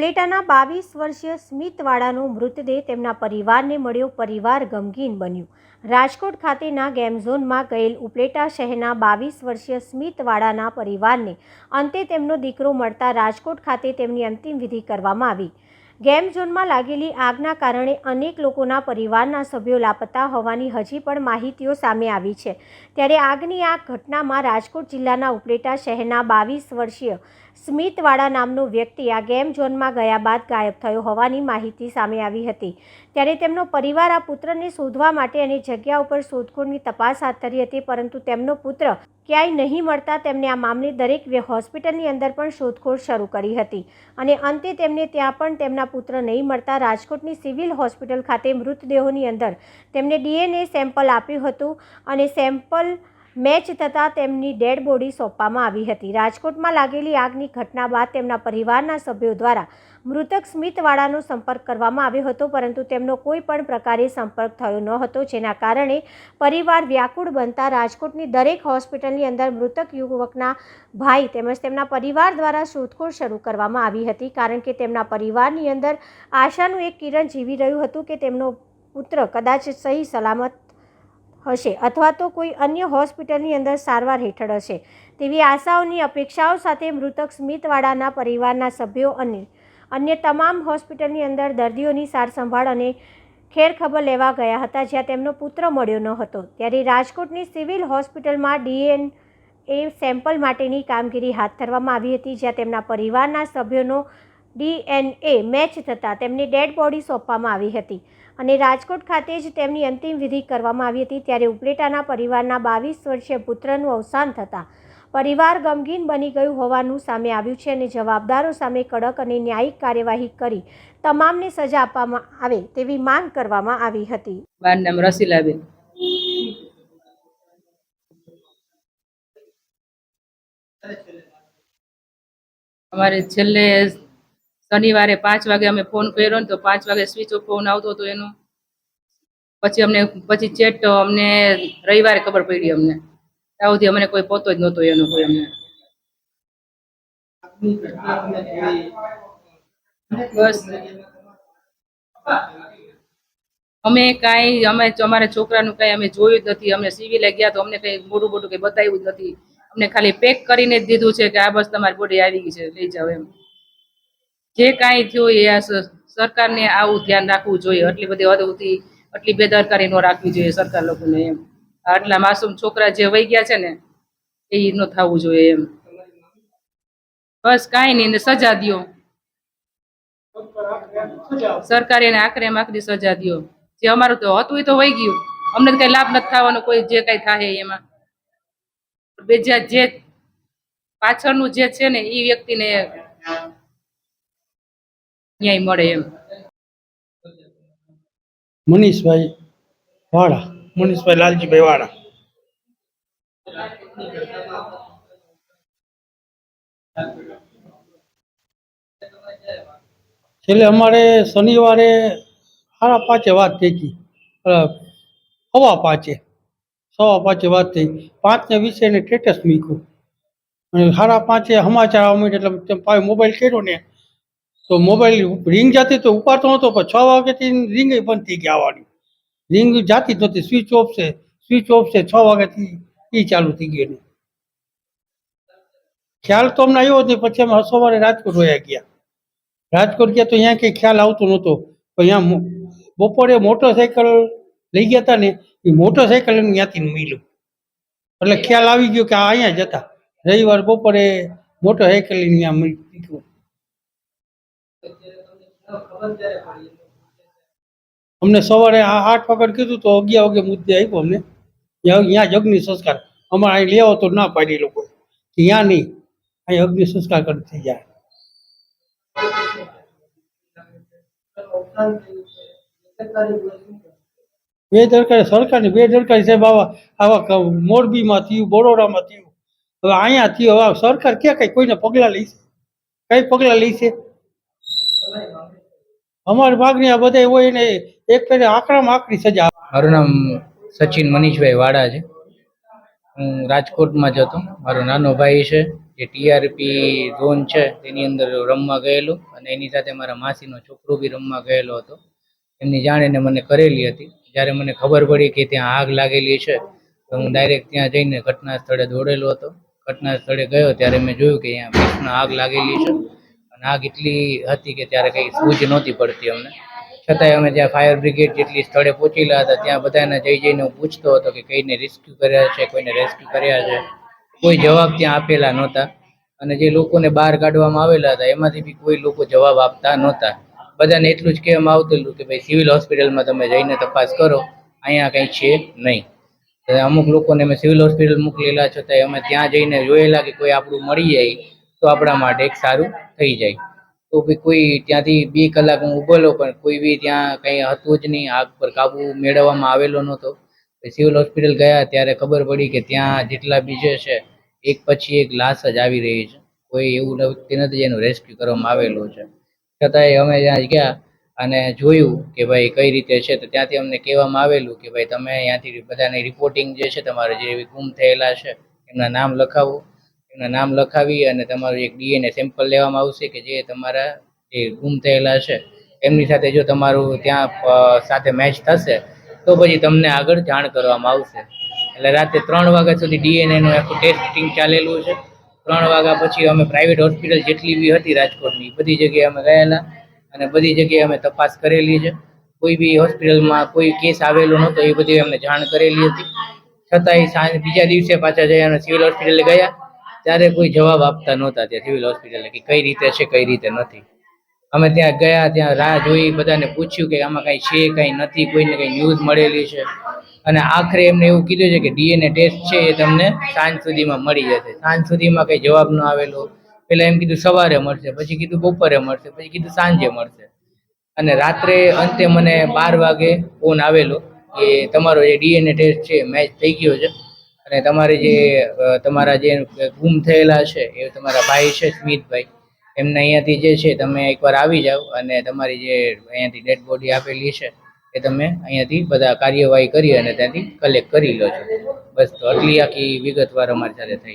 ઉપલેટાના બાવીસ વર્ષીય સ્મિતવાળાનો મૃતદેહ તેમના પરિવારને મળ્યો, પરિવાર ગમગીન બન્યું. રાજકોટ ખાતેના ગેમ ઝોનમાં ગયેલ ઉપલેટા શહેરના બાવીસ વર્ષીય સ્મિતવાળાના પરિવારને અંતે તેમનો દીકરો મળતા રાજકોટ ખાતે તેમની અંતિમ વિધિ કરવામાં આવી. ગેમ ઝોનમાં લાગેલી આગના કારણે અનેક લોકોના પરિવારના સભ્યો લાપતા હોવાની હજી પણ માહિતીઓ સામે આવી છે. ત્યારે આગની આ ઘટનામાં રાજકોટ જિલ્લાના ઉપલેટા શહેરના બાવીસ વર્ષીય સ્મિતવાળા નામનો વ્યક્તિ આ ગેમ ઝોનમાં ગયા બાદ ગાયબ થયો હોવાની માહિતી સામે આવી હતી. ત્યારે તેમનો પરિવાર આ પુત્રને શોધવા માટે અને જગ્યા ઉપર શોધખોળની તપાસ હાથ ધરી હતી, પરંતુ તેમનો પુત્ર ક્યાંય નહીં મળતા તેમને આ મામલે દરેક હોસ્પિટલની અંદર પણ શોધખોળ શરૂ કરી હતી. અને અંતે તેમને ત્યાં પણ તેમના પુત્ર નહીં મળતા રાજકોટની સિવિલ હોસ્પિટલ ખાતે મૃતદેહોની અંદર તેમને ડીએનએ સેમ્પલ આપ્યું હતું અને સેમ્પલ મેચ થતાં તેમની ડેડ બોડી સોંપવામાં આવી હતી. રાજકોટમાં લાગેલી આગની ઘટના બાદ તેમના પરિવારના સભ્યો દ્વારા મૃતક સ્મિતવાળાનો સંપર્ક કરવામાં આવ્યો હતો, પરંતુ તેમનો કોઈ પણ પ્રકારે સંપર્ક થયો ન હતો જેના કારણે પરિવાર વ્યાકુળ બનતા રાજકોટની દરેક હોસ્પિટલની અંદર મૃતક યુવકના ભાઈ તેમજ તેમના પરિવાર દ્વારા શોધખોળ શરૂ કરવામાં આવી હતી, કારણ કે તેમના પરિવારની અંદર આશાનું એક કિરણ જીવી રહ્યું હતું કે તેમનો પુત્ર કદાચ સહી સલામત હશે અથવા તો કોઈ અન્ય હોસ્પિટલની અંદર સારવાર હેઠળ હશે. તેવી આશાઓની અપેક્ષાઓ સાથે મૃતક સ્મિતવાળાના પરિવારના સભ્યો અને અન્ય તમામ હોસ્પિટલની અંદર દર્દીઓની સારસંભાળ અને ખેરખબર લેવા ગયા હતા, જ્યાં તેમનો પુત્ર મળ્યો ન હતો. ત્યારે રાજકોટની સિવિલ હોસ્પિટલમાં ડીએન એ સેમ્પલ માટેની કામગીરી હાથ ધરવામાં આવી હતી, જ્યાં તેમના પરિવારના સભ્યોનો ડીએનએ મેચ થતાં તેમની ડેડ બોડી સોંપવામાં આવી હતી. અને રાજકોટ ખાતે જ તેમની અંતિમ વિધિ કરવામાં આવી હતી ત્યારે ઉપલેટાના પરિવારના બાવીસ વર્ષીય પુત્રનું અવસાન થતાં પરિવાર ગમગીન બની ગયું હોવાનું સામે આવ્યું છે અને જવાબદારો સામે કડક અને ન્યાયિક કાર્યવાહી કરી તમામને સજા આપવામાં આવે તેવી માંગ કરવામાં આવી હતી. અમારે છેલ્લે શનિવારે પાંચ વાગે અમે ફોન કર્યો ને તો પાંચ વાગે સ્વિચ ઓફ ફોન આવતો હતો એનો. પછી અમને, પછી ચેટ અમને રવિવારે ખબર પડી અમને. ત્યાં અમને કોઈ પોતો જ નહોતો એનો કોઈ અમને. બસ. અમે કાંઈ, અમે અમારા છોકરાનું કાંઈ અમે જોયું જ નથી. અમે સિવિલે ગયા તો અમને કંઈ મોટું મોટું કંઈ બતાવ્યું જ નથી. અમને ખાલી પેક કરીને જ દીધું છે કે આ બસ તમારી બોડી આવી ગઈ છે, લઈ જાઓ એમ. જે કાંઈ થયું એ આ સરકારને આવું ધ્યાન રાખવું જોઈએ. આટલી બધી હદ આટલી બેદરકારી ન રાખવી જોઈએ સરકાર લોકોને એમ. આટલા માસૂમ છોકરા જે વહી ગયા છે ને, એ ન થવું જોઈએ એમ. બસ કાંઈ નહીં સજા દ્યો. સરકારે એને આખરે આખરી સજા દ્યો. જે અમારું તો હતું એ તો વહી ગયું. અમને કઈ લાભ નથી થવાનો, કોઈ જે કઈ થાય એમાં. બે જે જે પાછળનું જે છે ને એ વ્યક્તિને ન્યાય મળે એમ મનીષભાઈ વાળા મનીષભાઈ લાલજીભાઈ વાળા છેલ્લે અમારે શનિવારે સાડા પાંચે વાત થઈ હતી. અ, સવા પાંચે. સવા પાંચે વાત થઈ. પાંચને વીસે એને સ્ટેટસ મૂક્યું. અને સાડા પાંચે સમાચાર આવવા માંડ્યા એટલે તેમ પાસે મોબાઈલ કર્યો ને તો મોબાઈલ રિંગ જતી તો ઉપાડતો નહોતો પણ છ વાગ્યાથી રિંગ બંધ થઈ ગયા આવવાની રિંગ જાતી જ નહોતી સ્વિચ ઓફ છે સ્વિચ ઓફ છે, છ વાગ્યાથી એ ચાલુ થઈ ગયું ખ્યાલ તો અમને આવ્યો હતો પછી અમે સવારે રાજકોટ વયા ગયા. રાજકોટ ગયા તો અહીંયા કંઈ ખ્યાલ આવતો નહોતો. પણ અહીંયા બપોરે મોટરસાઇકલ લઈ ગયા હતા ને, એ મોટરસાઇકલ એમ ત્યાંથી મળ્યું. એટલે ખ્યાલ આવી ગયો કે આ અહીંયા જતા રવિવાર બપોરે મોટરસાઇકલ અહીંયા મૂક્યું અમને સવારે આઠ વખત કીધું તો અગિયાર વાગે મુદ્દે આપ્યો અમને. ત્યાં અગ્નિ સંસ્કાર. અમારે અહીં લેવો તો ના પાડી લોકો. ત્યાં નહીં. અહીં અગ્નિ સંસ્કાર કરી થઈ જાય. બે દરકારી સરકારની બે દરકારી સાહેબ, આવા આવા મોરબીમાં થયું, બરોડામાં થયું. હવે અહીંયા થયું, હવે સરકાર ક્યાં કઈ કોઈને પગલાં લઈ કઈ પગલાં લઈ અમારી ભાગની આ બધા હોય ને એક ફેરે આકરામાં આકરી સજા મારું નામ સચિન મનીષભાઈ વાડા છે. હું રાજકોટમાં જ હતો. મારો નાનો ભાઈ છે, જે ટીઆરપી ઝોન છે, તેની અંદર રમવા ગયેલો અને એની સાથે મારા માસીનો છોકરો બી રમવા ગયેલો હતો. એમની જાણ એને મને કરેલી હતી. જ્યારે મને ખબર પડી કે ત્યાં આગ લાગેલી છે, તો હું ડાયરેક્ટ ત્યાં જઈને ઘટના સ્થળે દોડેલો હતો. ઘટના સ્થળે ગયો, ત્યારે મેં જોયું કે અહીંયા ભીષણ આગ લાગેલી છે. અને આગ એટલી હતી કે ત્યારે કંઈ સૂઝ નહોતી પડતી અમને. છતાંય અમે જ્યાં ફાયર બ્રિગેડ જેટલી સ્થળે પહોંચેલા હતા, ત્યાં બધાને જઈ જઈને હું પૂછતો હતો કે કઈને રેસ્ક્યુ કર્યા છે, કોઈને રેસ્ક્યુ કર્યા છે. કોઈ જવાબ ત્યાં આપેલા નહોતા. અને જે લોકોને બહાર કાઢવામાં આવેલા હતા, એમાંથી બી કોઈ લોકો જવાબ આપતા નહોતા. બધાને એટલું જ કહેવામાં આવતું કે ભાઈ સિવિલ હોસ્પિટલમાં તમે જઈને તપાસ કરો, અહીંયા કંઈ છે નહીં. અમુક લોકોને અમે સિવિલ હોસ્પિટલ મોકલેલા, છતાંય અમે ત્યાં જઈને જોયેલા કે કોઈ આપણું મળી જાય. તો આપણા માટે એક સારું થઈ જાય. તો બી કોઈ ત્યાંથી બે કલાક હું ઊભેલો પણ કોઈ બી ત્યાં કંઈ હતું જ નહીં. આગ પર કાબુ મેળવવામાં આવેલો નહોતો. સિવિલ હોસ્પિટલ ગયા, ત્યારે ખબર પડી કે ત્યાં જેટલા બીજે છે, એક પછી એક લાશ જ આવી રહી છે. કોઈ એવું વ્યક્તિ નથી જેનું રેસ્ક્યુ કરવામાં આવેલું છે. છતાંય અમે ત્યાં ગયા અને જોયું કે ભાઈ કઈ રીતે છે. તો ત્યાંથી અમને કહેવામાં આવેલું કે ભાઈ તમે અહીંયાથી બધાની રિપોર્ટિંગ જે છે, તમારે જે ગુમ થયેલા છે, એમના નામ લખાવો. એમના નામ લખાવી અને તમારું એક ડીએનએ સેમ્પલ લેવામાં આવશે કે જે તમારા જે ગુમ થયેલા છે, એમની સાથે જો તમારું ત્યાં સાથે મેચ થશે, તો પછી તમને આગળ જાણ કરવામાં આવશે. એટલે રાતે ત્રણ વાગ્યા સુધી ડીએનએનું આખું ટેસ્ટિંગ ચાલેલું છે. ત્રણ વાગ્યા પછી અમે પ્રાઇવેટ હોસ્પિટલ જેટલી બી હતી રાજકોટની, બધી જગ્યાએ અમે ગયેલા અને બધી જગ્યાએ અમે તપાસ કરેલી છે. કોઈ બી હોસ્પિટલમાં કોઈ કેસ આવેલો નહોતો, એ બધી અમને જાણ કરેલી હતી. છતાંય સાંજ બીજા દિવસે પાછા જઈ અને સિવિલ હોસ્પિટલે ગયા. ત્યારે કોઈ જવાબ આપતા નહોતા ત્યાં સિવિલ હોસ્પિટલે કે કઈ રીતે છે, કઈ રીતે નથી. અમે ત્યાં ગયા, ત્યાં રાહ જોઈ, બધાને પૂછ્યું કે આમાં કાંઈ છે, કાંઈ નથી, કોઈને કંઈ ન્યૂઝ મળેલી છે. અને આખરે એમને એવું કીધું છે કે ડીએનએ ટેસ્ટ છે એ તમને સાંજ સુધીમાં મળી જશે. સાંજ સુધીમાં કંઈ જવાબ ન આવેલો. પહેલાં એમ કીધું સવારે મળશે, પછી કીધું બપોરે મળશે, પછી કીધું સાંજે મળશે. અને રાત્રે અંતે મને બાર વાગે ફોન આવેલો કે તમારો જે ડીએનએ ટેસ્ટ છે મેચ થઈ ગયો છે. અને તમારે જે તમારા જે ગુમ થયેલા છે, એ તમારા ભાઈ છે, સ્મિતભાઈ. એમને અહીંયાથી જે છે, તમે એકવાર આવી જાઓ અને તમારી જે અહીંયાથી ડેડ બોડી આપેલી છે, એ તમે અહીંયાથી બધા કાર્યવાહી કરી અને ત્યાંથી કલેક્ટ કરી લો છો. બસ તો આટલી આખી વિગતવાર અમારી સાથે થઈ.